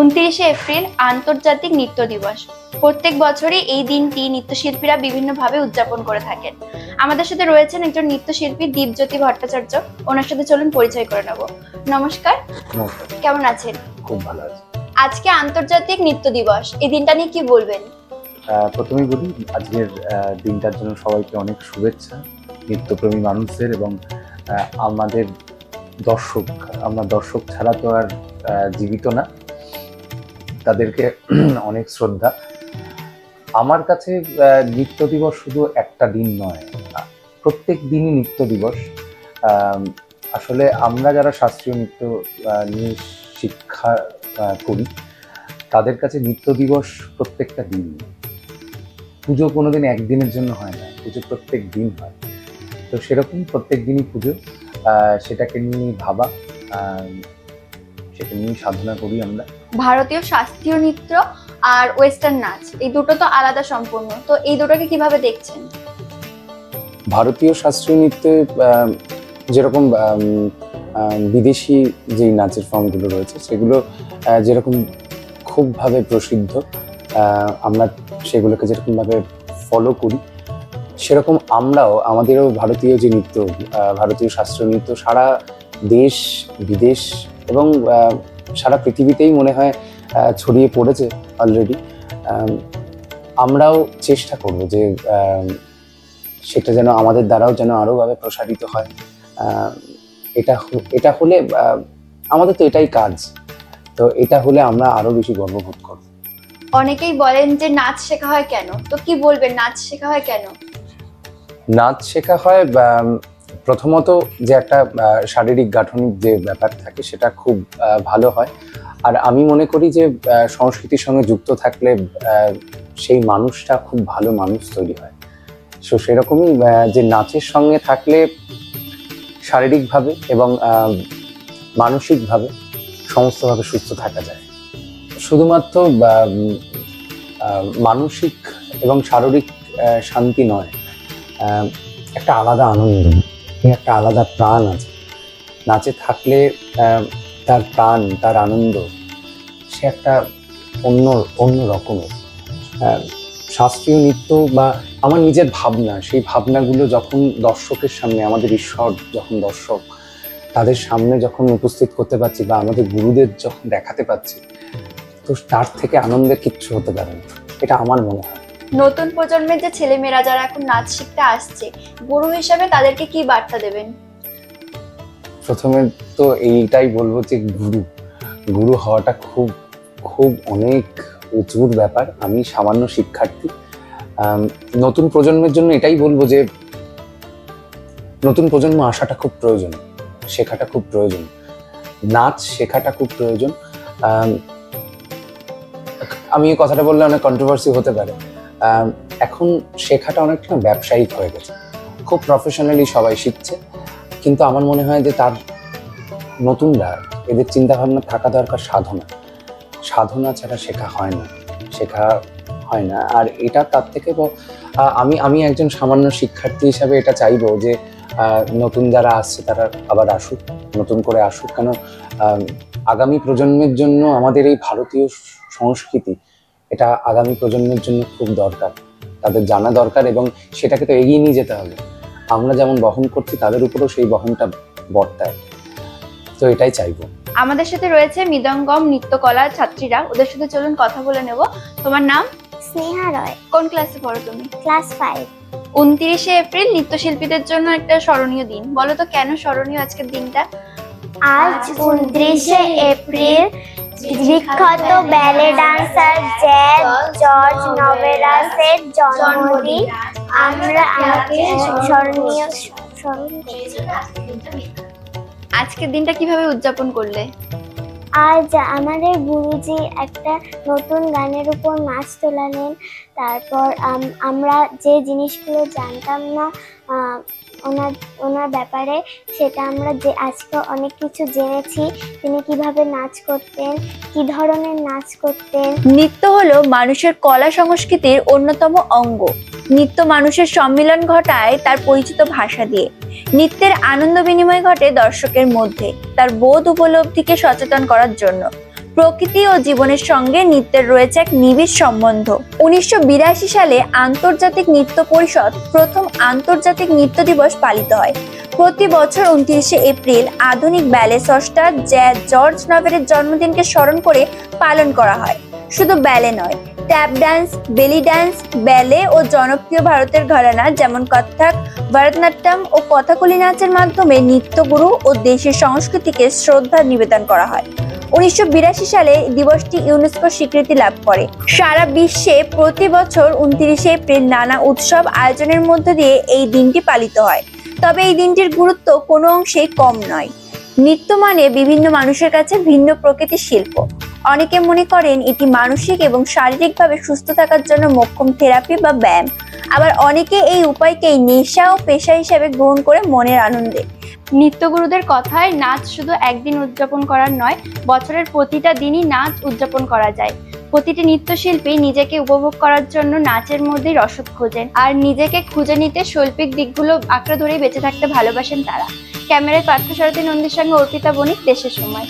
উনত্রিশে এপ্রিল আন্তর্জাতিক নৃত্য দিবস। প্রত্যেক বছরই এই দিনটি নৃত্যশিল্পীরা বিভিন্নভাবে উদযাপন করে থাকেন। আমাদের সাথে রয়েছেন একজন নৃত্যশিল্পী দীপজ্যোতি ভট্টাচার্য। ওনার সাথে চলুন পরিচয় করে নেব। নমস্কার। কেমন আছেন? খুব ভালো আছে। আজকে আন্তর্জাতিক নৃত্য দিবস। এই দিনটা নিয়ে কি বলবেন? আহ, প্রথমেই বলি আজকের দিনটার জন্য সবাইকে অনেক শুভেচ্ছা নিত্যপ্রেমী মানুষদের এবং আমাদের দর্শক আমরা দর্শক ছাড়া তো আর জীবিত না। তাদেরকে অনেক শ্রদ্ধা। আমার কাছে নৃত্য দিবস শুধু একটা দিন নয় প্রত্যেক দিনই নৃত্য দিবস। আসলে আমরা যারা শাস্ত্রীয় নৃত্য নিয়ে শিক্ষা করি, তাদের কাছে নৃত্য দিবস প্রত্যেকটা দিন। পুজো কোনোদিন একদিনের জন্য হয় না, পুজো প্রত্যেক দিন হয়। তো সেরকম প্রত্যেক দিনই পুজো সেটাকে নিয়ে ভাবা সেটা নিয়ে সাধনা করি আমরা। ভারতীয় শাস্ত্রীয় নৃত্য আর ওয়েস্টার্ন নাচ এই দুটো তো আলাদা সম্পূর্ণ। তো এই দুটোকে কীভাবে দেখছেন? ভারতীয় শাস্ত্রীয় নৃত্যে আহ, যেরকম বিদেশি যেই নাচের ফর্মগুলো রয়েছে সেগুলো আহ, যেরকম খুবভাবে প্রসিদ্ধ আহ, আমরা সেগুলোকে যেরকমভাবে ফলো করি সেরকম আমরাও আমাদেরও ভারতীয় যে নৃত্য আহ, ভারতীয় শাস্ত্রীয় নৃত্য সারা দেশ বিদেশ এবং সারা পৃথিবীতেই মনে হয় ছড়িয়ে পড়েছে অলরেডি আমরাও চেষ্টা করব যে সেটা যেন আমাদের দ্বারাও যেন আরোভাবে প্রসারিত হয়। এটা এটা হলে আমাদের তো এটাই কাজ। তো এটা হলে আমরা আরও বেশি গর্ববোধ করব। অনেকেই বলেন যে নাচ শেখা হয় কেন? তো কি বলবেন? নাচ শেখা হয় কেন? নাচ শেখা হয় প্রথমত যে একটা শারীরিক গাঠনিক যে ব্যাপার থাকে সেটা খুব ভালো হয়। আর আমি মনে করি যে সংস্কৃতির সঙ্গে যুক্ত থাকলে সেই মানুষটা খুব ভালো মানুষ তৈরি হয়। সো সেরকমই যে নাচের সঙ্গে থাকলে শারীরিকভাবে এবং মানসিকভাবে সমস্তভাবে সুস্থ থাকা যায়। শুধুমাত্র মানসিক এবং শারীরিক শান্তি নয় একটা আলাদা আনন্দ। একটা আলাদা প্রাণ আছে। নাচে থাকলে তার প্রাণ, তার আনন্দ, সে একটা অন্য অন্য রকমের। শাস্ত্রীয় নৃত্য বা আমার নিজের ভাবনা, সেই ভাবনাগুলো যখন দর্শকের সামনে, আমাদের ঈশ্বর যখন দর্শক, তাদের সামনে যখন উপস্থিত করতে পারছি বা আমাদের গুরুদের যখন দেখাতে পাচ্ছি তো তার থেকে আনন্দের কিচ্ছু হতে পারে না। এটা আমার মনে হয়। নতুন প্রজন্মের যে ছেলেমেয়েরা যারা এখন নাচ শিখতে আসছে গুরু হিসাবে তাদেরকে কি বার্তা দেবেন? প্রথমে তো এইটাই বলব যে গুরু। গুরু হওয়াটা খুব খুব অনেক উঁচুর ব্যাপার। আমি সামান্য শিক্ষার্থী। নতুন প্রজন্মের জন্য এটাই বলব যে নতুন প্রজন্ম আসাটা খুব প্রয়োজন শেখাটা খুব প্রয়োজন। নাচ শেখাটা খুব প্রয়োজন। আম, এই কথাটা বললে অনেক কন্ট্রোভার্সি হতে পারে। এখন শেখাটা অনেকটা ব্যবসায়িক হয়ে গেছে। খুব প্রফেশনালি সবাই শিখছে, কিন্তু আমার মনে হয় যে তার নতুনরা, এদের চিন্তাভাবনা থাকা দরকার সাধনা। সাধনা ছাড়া শেখা হয় না, শেখা হয় না। আর এটা তার থেকে আমি আমি একজন সামান্য শিক্ষার্থী হিসাবে এটা চাইব যে নতুন যারা আসছে তারা আবার আসুক, নতুন করে আসুক। কেন আগামী প্রজন্মের জন্য আমাদের এই ভারতীয় সংস্কৃতি এটা আগামী প্রজন্মের জন্য খুব দরকার। তাদের জানা দরকার এবং সেটাকে তো এগিয়ে নিয়ে যেতে হবে। আমরা যেমন বহন করছি তাদের উপরেও সেই বহনটা বর্তায়। তো এটাই চাইব। আমাদের সাথে রয়েছে মৃদঙ্গম নৃত্যকলার ছাত্রীরা। ওদের সাথে চলুন কথা বলে নেব। তোমার নাম? স্নেহা রয়। কোন ক্লাসে পড়ো তুমি? Class five. উনত্রিশে এপ্রিল নৃত্যশিল্পীদের জন্য একটা স্মরণীয় দিন। বলো তো কেন স্মরণীয় আজকের দিনটা? আজ উনত্রিশে এপ্রিল বিখ্যাত ব্যালে ডান্সার জ্যাজ জর্জ নভেরাসের জন্মদিন। আমরা আমাকে স্মরণীয় স্মরণ আজকের দিনটা কীভাবে উদযাপন করলে? আজ আমাদের গুরুজি একটা নতুন গানের উপর নাচ তোলালেন। তারপর আম- আমরা যে জিনিসগুলো জানতাম না ওনার ওনার ব্যাপারে সেটা আমরা যে, আজকে অনেক কিছু জেনেছি। তিনি কীভাবে নাচ করতেন, কি ধরনের নাচ করতেন। নৃত্য হলো মানুষের কলা সংস্কৃতির অন্যতম অঙ্গ। নৃত্য মানুষের সম্মিলন ঘটায় তার পরিচিত ভাষা দিয়ে। নৃত্যের আনন্দ বিনিময় ঘটে দর্শকের মধ্যে, তার বোধ উপলব্ধিকে সচেতন করার জন্য। প্রকৃতি ও জীবনের সঙ্গে নৃত্যের রয়েছে এক নিবিড় সম্বন্ধ। উনিশশো বিরাশি সালে আন্তর্জাতিক নৃত্য পরিষদ প্রথম আন্তর্জাতিক নৃত্য দিবস পালিত হয়। প্রতি বছর উনত্রিশে এপ্রিল আধুনিক ব্যালে স্রষ্টা জ্যা জর্জ নভেরের জন্মদিনকে স্মরণ করে পালন করা হয়। শুধু ব্যালে নয়, tap dance, belly dance, ballet ও জনপ্রিয় ভারতের ঘরানা যেমন কত্থক ভরতনাট্যম ও কথাকলি নাচের মাধ্যমে নৃত্যগুরু ও দেশের সংস্কৃতিকে শ্রদ্ধা নিবেদন করা হয়। উনিশশো বিরাশি সালে দিবসটি ইউনেস্কো স্বীকৃতি লাভ করে। সারা বিশ্বে প্রতি বছর উনত্রিশে এপ্রিল নানা উৎসব আয়োজনের মধ্য দিয়ে এই দিনটি পালিত হয়। তবে এই দিনটির গুরুত্ব কোনো অংশেই কম নয়। নৃত্য মানে বিভিন্ন মানুষের কাছে ভিন্ন প্রকৃতির শিল্প। অনেকে মনে করেন এটি মানসিক এবং শারীরিকভাবে সুস্থ থাকার জন্য মোক্ষম থেরাপি বা ব্যায়াম। আবার অনেকে এই উপায়কেই নেশা ও পেশা হিসেবে গ্রহণ করে মনের আনন্দে। নৃত্যগুরুদের কথায় নাচ শুধু একদিন উদযাপন করার নয়, বছরের প্রতিটা দিনই নাচ উদযাপন করা যায়। প্রতিটি নৃত্যশিল্পী নিজেকে উপভোগ করার জন্য নাচের মধ্যেই রসদ খোঁজেন আর নিজেকে খুঁজে নিতে শৈল্পিক দিকগুলো আঁকড়ে ধরেই বেঁচে থাকতে ভালোবাসেন তারা। ক্যামেরায় পার্থ সারথী নন্দীর সঙ্গে অর্পিতা বণিক, দেশের সময়।